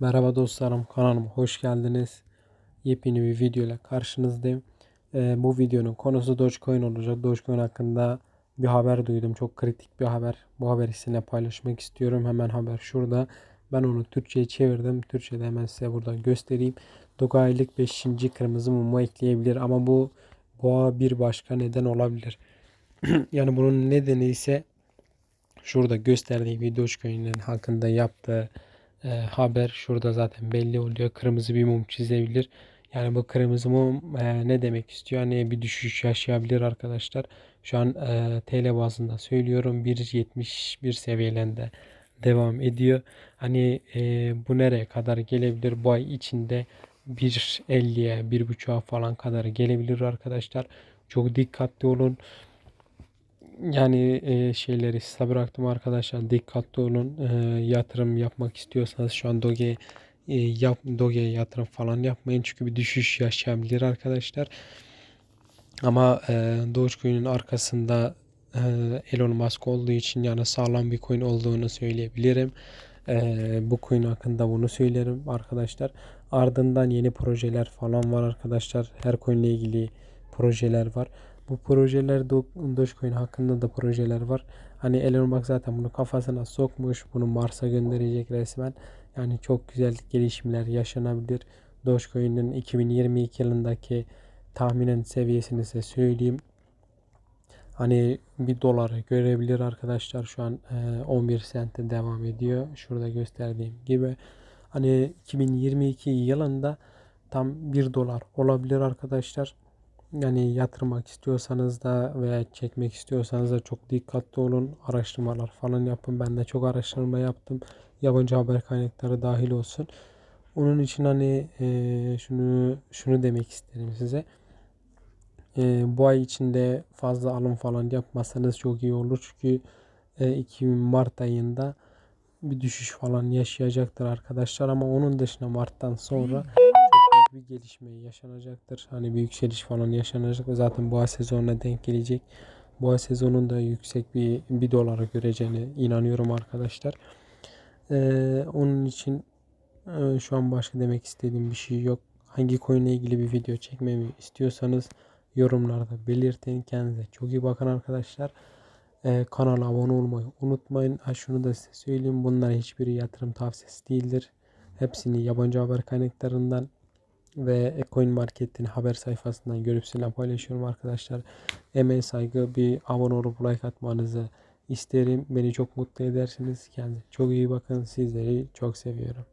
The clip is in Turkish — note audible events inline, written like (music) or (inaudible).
Merhaba dostlarım kanalıma hoş geldiniz. Yepyeni bir video ile karşınızdayım. Ee, bu videonun konusu Dogecoin olacak. Dogecoin hakkında bir haber duydum. Çok kritik bir haber. Bu haberi sizinle paylaşmak istiyorum. Hemen haber şurada. Ben onu Türkçe'ye çevirdim. Türkçe'de hemen size burada göstereyim. Doge aylık 5. kırmızı mumu ekleyebilir ama bu boğa bir başka neden olabilir. (clears throat) yani bunun nedeni ise şurada gösterdiği bir Dogecoin'in hakkında yaptığı e, haber şurada zaten belli oluyor. Kırmızı bir mum çizebilir. Yani bu kırmızı mum e, ne demek istiyor? Hani bir düşüş yaşayabilir arkadaşlar. Şu an e, TL bazında söylüyorum 1.71 seviyelerinde devam ediyor. Hani e, bu nereye kadar gelebilir? Bu ay içinde 1.50'ye 1.5'a falan kadar gelebilir arkadaşlar. Çok dikkatli olun. Yani e, şeyleri size bıraktım arkadaşlar. Dikkatli olun. E, yatırım yapmak istiyorsanız şu an Doge e, yap Doge'ye yatırım falan yapmayın. Çünkü bir düşüş yaşayabilir arkadaşlar. Ama e, Dogecoin'in arkasında e, Elon Musk olduğu için yani sağlam bir coin olduğunu söyleyebilirim. E, bu coin hakkında bunu söylerim arkadaşlar. Ardından yeni projeler falan var arkadaşlar. Her coin ile ilgili projeler var. Bu projeler Dogecoin hakkında da projeler var. Hani Elon Musk zaten bunu kafasına sokmuş. Bunu Mars'a gönderecek resmen. Yani çok güzel gelişmeler yaşanabilir. Dogecoin'in 2022 yılındaki tahminen seviyesini size söyleyeyim. Hani bir doları görebilir arkadaşlar. Şu an 11 sente devam ediyor. Şurada gösterdiğim gibi. Hani 2022 yılında tam 1 dolar olabilir arkadaşlar yani yatırmak istiyorsanız da veya çekmek istiyorsanız da çok dikkatli olun. Araştırmalar falan yapın. Ben de çok araştırma yaptım. Yabancı haber kaynakları dahil olsun. Onun için hani e, şunu şunu demek isterim size. E, bu ay içinde fazla alım falan yapmasanız çok iyi olur. Çünkü e, 2 Mart ayında bir düşüş falan yaşayacaktır arkadaşlar ama onun dışında Mart'tan sonra bir gelişme yaşanacaktır. Hani bir yükseliş falan yaşanacak. Zaten boğa sezonuna denk gelecek. Boğa sezonunda yüksek bir 1 dolara göreceğine inanıyorum arkadaşlar. Ee, onun için e, şu an başka demek istediğim bir şey yok. Hangi ile ilgili bir video çekmemi istiyorsanız yorumlarda belirtin. Kendinize çok iyi bakın arkadaşlar. Ee, kanala abone olmayı unutmayın. Ha, şunu da size söyleyeyim. Bunlar hiçbir yatırım tavsiyesi değildir. Hepsini yabancı haber kaynaklarından ve Coin Market'in haber sayfasından görüp sizinle paylaşıyorum arkadaşlar. Emeğe saygı bir abone olup like atmanızı isterim. Beni çok mutlu edersiniz. Kendinize çok iyi bakın. Sizleri çok seviyorum.